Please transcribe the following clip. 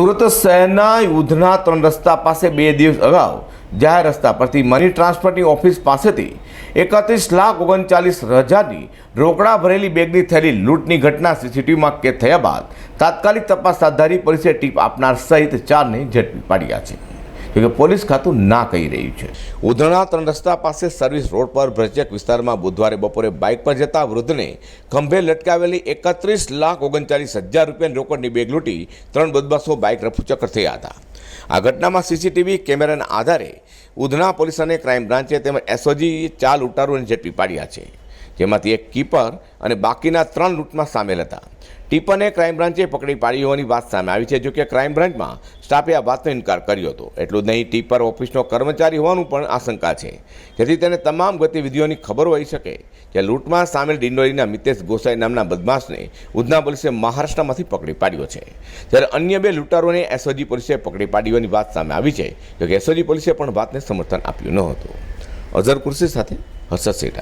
સુરત શહેરના યુદ્ધના ત્રણ રસ્તા પાસે બે દિવસ અગાઉ જાહેર રસ્તા પરથી મની ટ્રાન્સફરની ઓફિસ પાસેથી એકત્રીસ લાખ ઓગણચાલીસ હજારની રોકડા ભરેલી બેગની થયેલી લૂંટની ઘટના સીસીટીવીમાં કેદ થયા બાદ તાત્કાલિક તપાસ હાથ ધરી પોલીસે ટીપ આપનાર સહિત ચારને ઝડપી પાડ્યા છે. જોકે પોલીસ ખાતું ના કહી રહ્યું છે. ઉધણા ત્રણ રસ્તા પાસે સર્વિસ રોડ પર બ્રજક વિસ્તારમાં બુધવારે બપોરે બાઇક પર જતા વૃદ્ધને ખંભે લટકાવેલી એકત્રીસ લાખ ઓગણચાલીસ હજાર રૂપિયાની રોકડની બેગ લૂંટી ત્રણ બદમાશો બાઇક રફુચક્કર થયા હતા. આ ઘટનામાં સીસીટીવી કેમેરાના આધારે ઉધના પોલીસ અને ક્રાઇમ બ્રાન્ચે તેમજ એસઓજી ચાર લૂંટારોને ઝડપી પાડ્યા છે. જેમાંથી એક કીપર અને બાકીના ત્રણ લૂંટમાં સામેલ હતા. ટીપરને ક્રાઇમ બ્રાન્ચે પકડી પાડી હોવાની વાત સામે આવી છે જોકે ક્રાઇમ બ્રાન્ચમાં સ્ટાફે આ વાતનો ઇનકાર કર્યો હતો. એટલું જ નહીં ટીપર ઓફિસનો કર્મચારી હોવાનું પણ આશંકા છે. જેથી તેને તમામ ગતિવિધિઓની ખબર હોઈ શકે કે લૂંટમાં સામેલ ડિંડોરીના મિતેશ ગોસાઈ નામના બદમાશને ઉધના પોલીસે મહારાષ્ટ્રમાંથી પકડી પાડ્યો છે. જ્યારે અન્ય બે લૂંટારોને એસઓજી પોલીસે પકડી પાડી હોવાની વાત સામે આવી છે જોકે એસઓજી પોલીસે પણ વાતને સમર્થન આપ્યું ન હતું. અઝર કુર્સી સાથે હર્ષદ સેઠા.